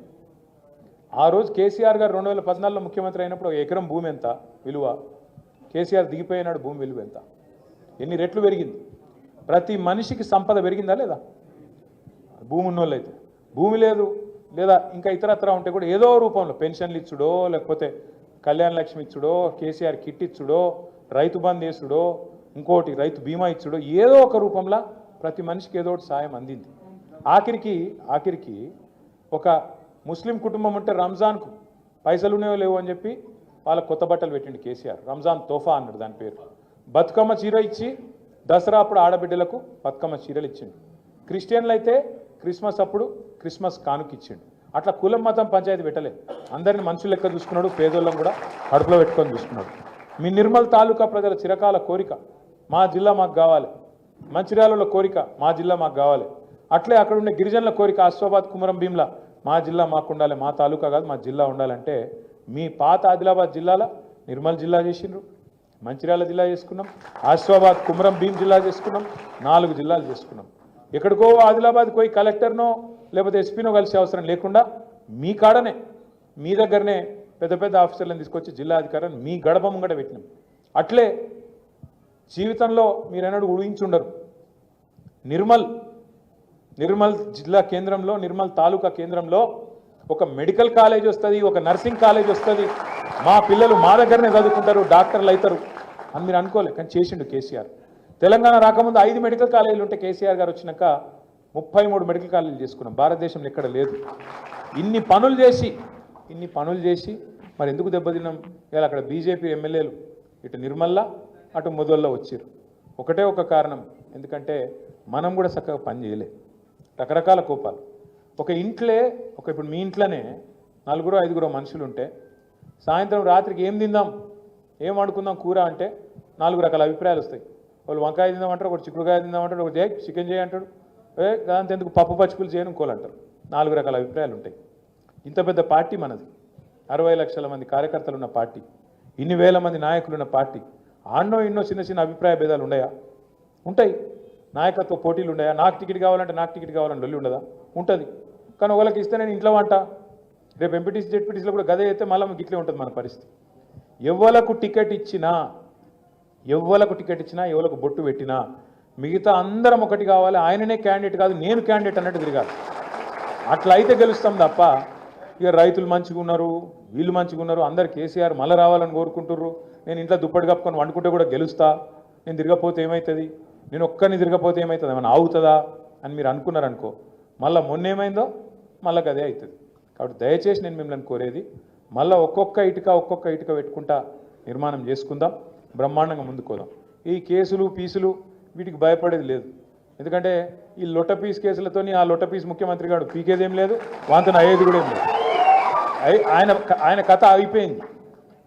ఆ రోజు కేసీఆర్ గారు రెండు వేల పద్నాలుగులో ముఖ్యమంత్రి అయినప్పుడు ఒక ఎకరం భూమి ఎంత? విలువ? కేసీఆర్ దిగిపోయినాడు భూమి విలువ ఎంత? ఎన్ని రెట్లు పెరిగింది? ప్రతి మనిషికి సంపద పెరిగిందా లేదా? భూమి ఉన్నోళ్ళైతే. భూమి లేదు. లేదా ఇంకా ఇతరత్ర ఉంటే కూడా ఏదో రూపంలో పెన్షన్లు ఇచ్చుడో లేకపోతే కళ్యాణ లక్ష్మి ఇచ్చుడో కేసీఆర్ కిట్ ఇచ్చుడో రైతు బంద్ చేసుడో ఇంకోటి రైతు బీమా ఇచ్చుడో ఏదో ఒక రూపంలో ప్రతి మనిషికి ఏదో ఒకటి సాయం అందింది. ఆఖరికి ఆఖరికి ఒక ముస్లిం కుటుంబం ఉంటే రంజాన్కు పైసలు ఉన్నాయో లేవు అని చెప్పి వాళ్ళ కొత్త బట్టలు పెట్టిండు కేసీఆర్. రంజాన్ తోఫా అన్నాడు దాని పేరు. బతుకమ్మ చీర ఇచ్చి దసరా అప్పుడు ఆడబిడ్డలకు బతుకమ్మ చీరలు ఇచ్చిండు. క్రిస్టియన్లు అయితే క్రిస్మస్ అప్పుడు క్రిస్మస్ కానుక ఇచ్చిండు అట్లా కులం మతం పంచాయతీ పెట్టలే. అందరిని మనుషులు లెక్క చూసుకున్నాడు పేదోళ్ళం కూడా కడుపులో పెట్టుకొని చూసుకున్నాడు. మీ నిర్మల్ తాలూకా ప్రజల చిరకాల కోరిక మా జిల్లా మాకు కావాలి. మంచిర్యాలలో కోరిక మా జిల్లా మాకు కావాలి. అట్లే అక్కడ ఉండే గిరిజనుల కోరిక అశ్వాబాద్ కుమరం భీమ్లా మా జిల్లా మాకు ఉండాలి. మా తాలూకా కాదు మా జిల్లా ఉండాలంటే మీ పాత ఆదిలాబాద్ జిల్లాలో నిర్మల్ జిల్లా చేసిండ్రు. మంచిర్యాల జిల్లా చేసుకున్నాం. ఆసిఫాబాద్ కుమరం భీం జిల్లా చేసుకున్నాం. నాలుగు జిల్లాలు చేసుకున్నాం. ఎక్కడికో ఆదిలాబాద్ పోయి కలెక్టర్నో లేకపోతే ఎస్పీనో కలిసే అవసరం లేకుండా మీ కాడనే మీ దగ్గరనే పెద్ద పెద్ద ఆఫీసర్లను తీసుకొచ్చి జిల్లా అధికారాన్ని మీ గడప ముంగట పెట్టినాం. అట్లే జీవితంలో మీరెన్నడూ ఊహించుండరు. నిర్మల్ నిర్మల్ జిల్లా కేంద్రంలో నిర్మల్ తాలూకా కేంద్రంలో ఒక మెడికల్ కాలేజ్ వస్తుంది ఒక నర్సింగ్ కాలేజ్ వస్తుంది. మా పిల్లలు మా దగ్గరనే చదువుకుంటారు డాక్టర్లు అవుతారు అని మీరు అనుకోలే కానీ చేసిండు కేసీఆర్. తెలంగాణ రాకముందు ఐదు మెడికల్ కాలేజీలు ఉంటే కేసీఆర్ గారు వచ్చినాక ముప్పై మూడు మెడికల్ కాలేజీలు చేసుకున్నాం. భారతదేశంలో ఎక్కడ లేదు. ఇన్ని పనులు చేసి ఇన్ని పనులు చేసి మరి ఎందుకు దెబ్బతిన్నాం? ఇవాళ అక్కడ బీజేపీ ఎమ్మెల్యేలు ఇటు నిర్మల్లా అటు మొదల్లో వచ్చారు. ఒకటే ఒక కారణం. ఎందుకంటే మనం కూడా చక్కగా పని చేయలే. రకరకాల కోపాలు. ఒక ఇంట్లే ఒక ఇప్పుడు మీ ఇంట్లోనే నలుగురు ఐదుగురు మనుషులు ఉంటే సాయంత్రం రాత్రికి ఏం తిందాం? ఏం వండుకుందాం కూర అంటే నాలుగు రకాల అభిప్రాయాలు వస్తాయి. వాళ్ళు వంకాయ తిందామంటారు ఒకటి చిక్కుడుకాయ తిందామంటాడు ఒకటి ఏ చికెన్ చేయి అంటాడు. ఏ దాంతో ఎందుకు పప్పు పచ్చుకులు చేయను ఇంకోలంటారు నాలుగు రకాల అభిప్రాయాలు ఉంటాయి. ఇంత పెద్ద పార్టీ మనది. అరవై లక్షల మంది కార్యకర్తలు ఉన్న పార్టీ ఇన్ని వేల మంది నాయకులు ఉన్న పార్టీ ఆన్నో ఇన్నో చిన్న చిన్న అభిప్రాయ భేదాలు ఉన్నాయా? ఉంటాయి. నాయకత్వ పోటీలు ఉన్నాయా? నాకు టికెట్ కావాలంటే నాకు టికెట్ కావాలని లొల్లి ఉండదా? ఉంటుంది. కానీ ఒకళ్ళకి ఇస్తే నేను ఇంట్లో వంట. రేపు ఎంపీటీసీ జెడ్పీటీసీలో కూడా గదే అయితే మళ్ళీ ఇట్లే ఉంటుంది మన పరిస్థితి. ఎవలకు టికెట్ ఇచ్చినా ఎవ్వలకు టికెట్ ఇచ్చినా ఎవరికి బొట్టు పెట్టినా మిగతా అందరం ఒకటి కావాలి. ఆయననే క్యాండిడేట్ కాదు నేను క్యాండిడేట్ అన్నట్టు తిరగాలి. అట్లా అయితే గెలుస్తాం తప్ప ఇక రైతులు మంచిగా ఉన్నారు వీళ్ళు మంచిగా ఉన్నారు అందరు కేసీఆర్ మళ్ళీ రావాలని కోరుకుంటుర్రు. నేను ఇంట్లో దుప్పటి కప్పుకొని వండుకుంటే కూడా గెలుస్తా. నేను తిరగపోతే ఏమవుతుంది నేను ఒక్కరిని తిరగపోతే ఏమవుతుంది ఏమైనా ఆగుతుందా? అని మీరు అనుకున్నారనుకో మళ్ళీ మొన్న ఏమైందో మళ్ళీ అదే అవుతుంది కాబట్టి దయచేసి నేను మిమ్మల్ని కోరేది మళ్ళీ ఒక్కొక్క ఇటుక ఒక్కొక్క ఇటుక పెట్టుకుంటా నిర్మాణం చేసుకుందాం. బ్రహ్మాండంగా ముందుకోదాం ఈ కేసులు పీసులు వీటికి భయపడేది లేదు. ఎందుకంటే ఈ లొట్ట పీస్ కేసులతోని ఆ లొట్ట పీస్ ముఖ్యమంత్రి గారు పీకేదేం లేదు వాంతను అయ్యేది కూడా ఏం లేదు. ఆయన ఆయన కథ అయిపోయింది.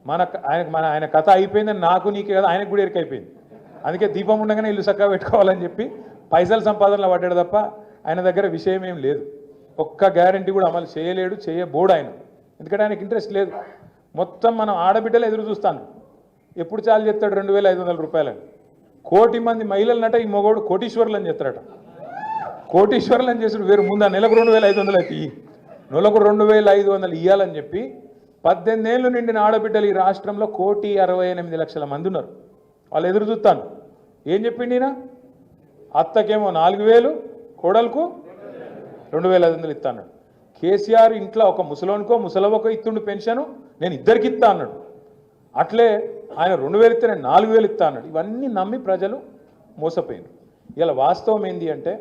మన ఆయన మన ఆయన కథ అయిపోయిందని నాకు నీకే కదా ఆయనకు కూడా ఎరికైపోయింది అందుకే దీపం ఉండగానే ఇల్లు చక్కగా పెట్టుకోవాలని చెప్పి పైసల సంపాదనలో పడ్డాడు తప్ప ఆయన దగ్గర విషయం ఏం లేదు. ఒక్క గ్యారంటీ కూడా అమలు చేయలేడు చేయబోడు ఆయన. ఎందుకంటే ఆయనకి ఇంట్రెస్ట్ లేదు. మొత్తం మనం ఆడబిడ్డలు ఎదురు చూస్తాను ఎప్పుడు చాలు చెప్తాడు రెండు వేల ఐదు వందల రూపాయలని కోటి మంది మహిళలనట ఈ మగోడు కోటీశ్వరులు అని చెప్తాడట కోటీశ్వర్లని అని వేరు ముందు ఆ నెలకు రెండు వేల ఐదు వందలు అయితే ఇయ్యి. నెలకు రెండు వేల ఐదు వందలు ఇవ్వాలని చెప్పి పద్దెనిమిది ఏళ్ళు నిండిన ఆడబిడ్డలు ఈ రాష్ట్రంలో కోటి అరవై ఎనిమిది లక్షల మంది ఉన్నారు. వాళ్ళు ఎదురు చూస్తాను. ఏం చెప్పిండి నా అత్తకేమో నాలుగు వేలు కోడలకు రెండు వేల ఐదు వందలు ఇస్తాను. కేసీఆర్ ఇంట్లో ఒక ముసలోనికో ముసలవకో ఇస్తుండు పెన్షను నేను ఇద్దరికి ఇస్తా అన్నాడు. అట్లే ఆయన రెండు వేలు ఇస్తే నేను నాలుగు వేలు ఇస్తా అన్నాడు. ఇవన్నీ నమ్మి ప్రజలు మోసపోయారు ఇలా వాస్తవం ఏంటి అంటే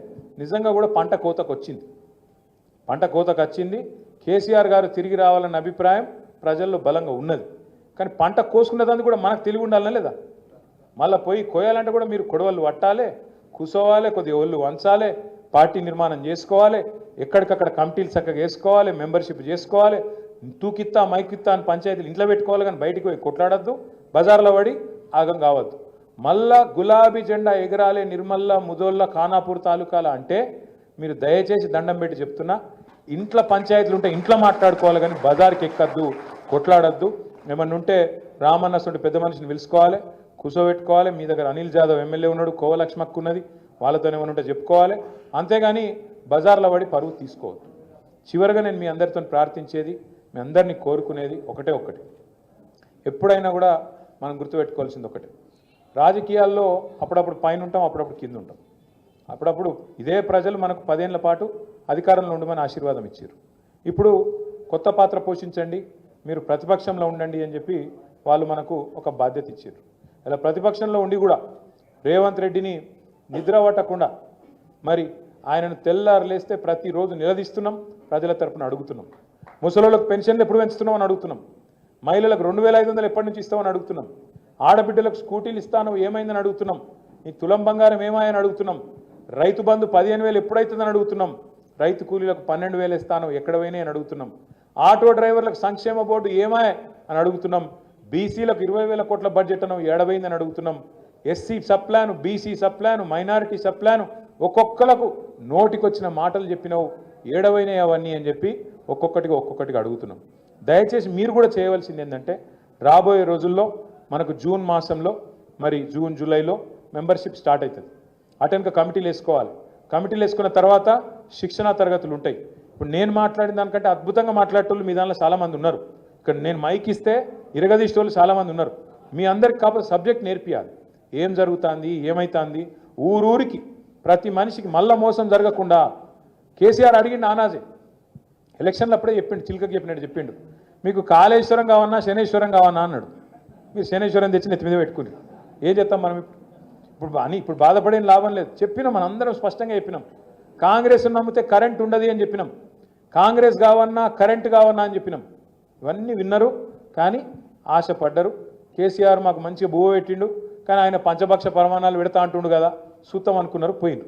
నిజంగా కూడా పంట కోతకు వచ్చింది. పంట కోతకు వచ్చింది. కేసీఆర్ గారు తిరిగి రావాలన్న అభిప్రాయం ప్రజల్లో బలంగా ఉన్నది. కానీ పంట కోసుకున్నదాన్ని కూడా మనకు తెలివి ఉండాలనే లేదా? మళ్ళీ పోయి కోయాలంటే కూడా మీరు కొడవలు పట్టాలి కూసోవాలి కొద్దిగా ఒళ్ళు వంచాలి పార్టీ నిర్మాణం చేసుకోవాలి ఎక్కడికక్కడ కమిటీలు చక్కగా వేసుకోవాలి మెంబర్షిప్ చేసుకోవాలి తూకిత్తా మైకిత్తా అని పంచాయతీలు ఇంట్లో పెట్టుకోవాలి కానీ బయటికి పోయి కొట్లాడద్దు. బజార్లో పడి ఆగం కావద్దు. మళ్ళా గులాబీ జెండా ఎగరాలే నిర్మల్ల ముదోళ్ళ ఖానాపూర్ తాలూకాల అంటే మీరు దయచేసి దండం పెట్టి చెప్తున్నా ఇంట్లో పంచాయతీలు ఉంటే ఇంట్లో మాట్లాడుకోవాలి కానీ బజార్కి ఎక్కద్దు కొట్లాడద్దు. ఏమన్నా ఉంటే రామన్నసుడు పెద్ద మనిషిని పిలుచుకోవాలి కూర్చోబెట్టుకోవాలి మీ దగ్గర అనిల్ జాదవ్ ఎమ్మెల్యే ఉన్నాడు కోవలక్ష్మక్కు ఉన్నది వాళ్ళతో ఏమైనా ఉంటే చెప్పుకోవాలి. అంతేగాని బజార్లో పడి పరువు తీసుకోవద్దు. చివరిగా నేను మీ అందరితో ప్రార్థించేది మీ అందరినీ కోరుకునేది ఒకటే ఒకటి ఎప్పుడైనా కూడా మనం గుర్తుపెట్టుకోవాల్సింది ఒకటి. రాజకీయాల్లో అప్పుడప్పుడు పైన ఉంటాం అప్పుడప్పుడు కింద ఉంటాం. అప్పుడప్పుడు ఇదే ప్రజలు మనకు పదేళ్ళ పాటు అధికారంలో ఉండమని ఆశీర్వాదం ఇచ్చారు. ఇప్పుడు కొత్త పాత్ర పోషించండి మీరు ప్రతిపక్షంలో ఉండండి అని చెప్పి వాళ్ళు మనకు ఒక బాధ్యత ఇచ్చారు. ఇలా ప్రతిపక్షంలో ఉండి కూడా రేవంత్ రెడ్డిని నిద్ర పట్టకుండా మరి ఆయనను తెల్లారు లేస్తే ప్రతిరోజు నిలదీస్తున్నాం ప్రజల తరపున అడుగుతున్నాం. ముసలోళ్ళకు పెన్షన్లు ఎప్పుడు పెంచుతున్నాం అని అడుగుతున్నాం. మహిళలకు రెండు వేల ఐదు వందలు ఎప్పటి నుంచి ఇస్తామని అడుగుతున్నాం. ఆడబిడ్డలకు స్కూటీలు ఇస్తాను ఏమైందని అడుగుతున్నాం. నీ తులం బంగారం ఏమాయని అడుగుతున్నాం. రైతు బంధు పదిహేను వేలు ఎప్పుడైతుందని అడుగుతున్నాం. రైతు కూలీలకు పన్నెండు వేలు ఇస్తాను ఎక్కడ పోయినాయి అని అడుగుతున్నాం. ఆటో డ్రైవర్లకు సంక్షేమ బోర్డు ఏమాయ్ అని అడుగుతున్నాం. బీసీలకు ఇరవై వేల కోట్ల బడ్జెట్ అను ఏడవైందని అడుగుతున్నాం. SC sub plan BC sub plan minority sub plan ఒక్కొక్కలకు నోటికొచ్చిన మాటలు చెప్పినావు. ఏడవైనాయి అవన్నీ అని చెప్పి ఒక్కొక్కటిగా ఒక్కొక్కటిగా అడుగుతున్నాం. దయచేసి మీరు కూడా చేయవలసింది ఏంటంటే రాబోయే రోజుల్లో మనకు జూన్ మాసంలో మరి జూన్ జూలైలో మెంబర్షిప్ స్టార్ట్ అవుతుంది అటెన్క కమిటీలు వేసుకోవాలి. కమిటీలు వేసుకున్న తర్వాత శిక్షణా తరగతులు ఉంటాయి. ఇప్పుడు నేను మాట్లాడిన దానికంటే అద్భుతంగా మాట్లాడేటోళ్ళు మీ దానిలో చాలామంది ఉన్నారు. ఇక్కడ నేను మైక్ ఇస్తే ఇరగదీసేటోళ్ళు చాలామంది ఉన్నారు. మీ అందరికి కాకపోతే సబ్జెక్ట్ నేర్పియాలి. ఏం జరుగుతుంది? ఏమవుతుంది ఊరూరికి ప్రతి మనిషికి మళ్ళా మోసం జరగకుండా కేసీఆర్ అడిగిండు ఆనాజే ఎలక్షన్లు అప్పుడే చెప్పిండు చిలుకకి చెప్పినట్టు చెప్పిండు. మీకు కాళేశ్వరం కావన్నా శనేశ్వరం కావన్నా అన్నాడు. మీరు శనేశ్వరం తెచ్చి నెత్తి మీద పెట్టుకుని. ఏం చేస్తాం మనం ఇప్పుడు? అని ఇప్పుడు బాధపడేం లాభం లేదు. చెప్పినాం మనం అందరం స్పష్టంగా చెప్పినాం. కాంగ్రెస్ నమ్మితే కరెంట్ ఉండదు అని చెప్పినాం. కాంగ్రెస్ కావన్నా కరెంట్ కావన్నా అని చెప్పినాం. ఇవన్నీ విన్నారు కానీ ఆశపడ్డరు. కేసీఆర్ మాకు మంచిగా బువ్వ పెట్టిండు కానీ ఆయన పంచపక్ష ప్రమాణాలు పెడతా అంటుండు కదా సూతం అనుకున్నారు పోయిండు.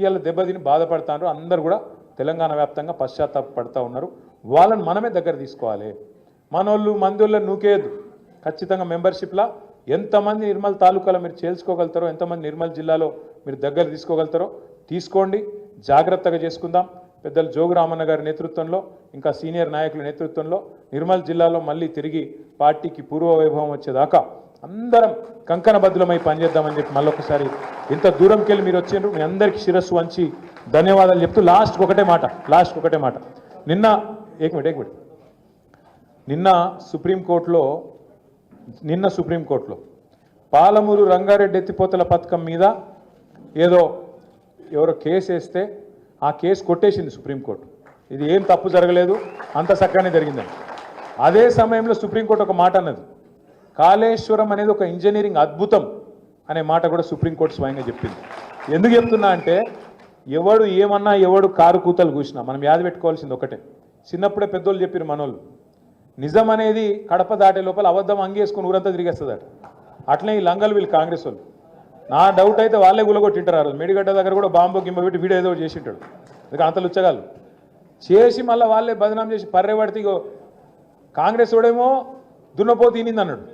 ఇవాళ దెబ్బతిని బాధపడతాండ్రు. అందరు కూడా తెలంగాణ వ్యాప్తంగా పశ్చాత్తాపడుతూ ఉన్నారు. వాళ్ళని మనమే దగ్గర తీసుకోవాలి. మనోళ్ళు మందోళ్ళని నూకేయద్దు. ఖచ్చితంగా మెంబర్షిప్లా ఎంతమంది నిర్మల్ తాలూకాలో మీరు చేల్చుకోగలుగుతారో ఎంతమంది నిర్మల్ జిల్లాలో మీరు దగ్గర తీసుకోగలుగుతారో తీసుకోండి. జాగ్రత్తగా చేసుకుందాం. పెద్దలు జోగు రామన్న గారి నేతృత్వంలో ఇంకా సీనియర్ నాయకుల నేతృత్వంలో నిర్మల్ జిల్లాలో మళ్ళీ తిరిగి పార్టీకి పూర్వ వైభవం వచ్చేదాకా అందరం కంకణబద్ధులమై పనిచేద్దామని చెప్పి మళ్ళొకసారి ఇంత దూరంకి వెళ్ళి మీరు వచ్చిండ్రు. మీ అందరికీ శిరస్సు వంచి ధన్యవాదాలు చెప్తూ లాస్ట్ ఒకటే మాట లాస్ట్ ఒకటే మాట. నిన్న ఏక్ మినిట్ ఏక్ మినిట్. నిన్న సుప్రీంకోర్టులో నిన్న సుప్రీంకోర్టులో పాలమూరు రంగారెడ్డి ఎత్తిపోతల పథకం మీద ఏదో ఎవరో కేసు వేస్తే ఆ కేసు కొట్టేసింది సుప్రీంకోర్టు ఇది ఏం తప్పు జరగలేదు అంత చక్కగానే జరిగిందని. అదే సమయంలో సుప్రీంకోర్టు ఒక మాట అన్నది. కాళేశ్వరం అనేది ఒక ఇంజనీరింగ్ అద్భుతం అనే మాట కూడా సుప్రీంకోర్టు స్వయంగా చెప్పింది. ఎందుకు చెప్తున్నా అంటే ఎవడు ఏమన్నా ఎవడు కారు కూతలు కూసినా మనం యాద పెట్టుకోవాల్సింది ఒకటే. చిన్నప్పుడే పెద్దోళ్ళు చెప్పారు మనోళ్ళు నిజం అనేది కడప దాటే లోపల అబద్ధం అంగేసుకుని ఊరంతా తిరిగేస్తుందట. అట్లనే ఈ లంగలు వీళ్ళు కాంగ్రెస్ వాళ్ళు. నా డౌట్ అయితే వాళ్ళే గులగొట్టింటారు ఆ రోజు. మేడిగడ్డ దగ్గర కూడా బాంబు గింబ పెట్టి వీడియో ఏదో చేసింటాడు. అందుకే అంత లుచ్చగాలు చేసి మళ్ళీ వాళ్ళే బదనాం చేసి పర్రె పడితే కాంగ్రెస్ వాడేమో దున్నపోతు ఈనింది అన్నాడు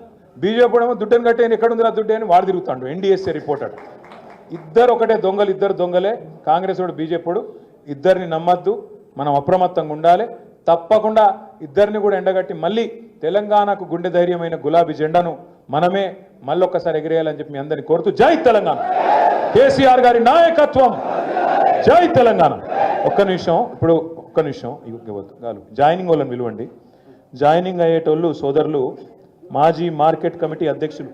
బీజేపీ వాడేమో దుడ్డని కట్టేయని ఎక్కడ ఉంది నా దుడ్డే అని వాడు తిరుగుతాడు. ఎన్డీఎస్ఏ రిపోర్టర్ ఇద్దరు ఒకటే దొంగలు ఇద్దరు దొంగలే. కాంగ్రెస్ వాడు బీజేపీడు ఇద్దరిని నమ్మద్దు. మనం అప్రమత్తంగా ఉండాలి. తప్పకుండా ఇద్దరిని కూడా ఎండగట్టి మళ్ళీ తెలంగాణకు గుండె ధైర్యమైన గులాబీ జెండాను మనమే మళ్ళొక్కసారి ఎగిరేయాలని చెప్పి మీ అందరిని కోరుతూ జై తెలంగాణ. కేసీఆర్ గారి నాయకత్వం. జై తెలంగాణ. ఒక్క నిమిషం ఇప్పుడు ఒక్క నిమిషం. ఇవ్వద్దు జాయినింగ్ వాళ్ళని పిలువండి. జాయినింగ్ అయ్యేటోళ్ళు సోదరులు మాజీ మార్కెట్ కమిటీ అధ్యక్షులు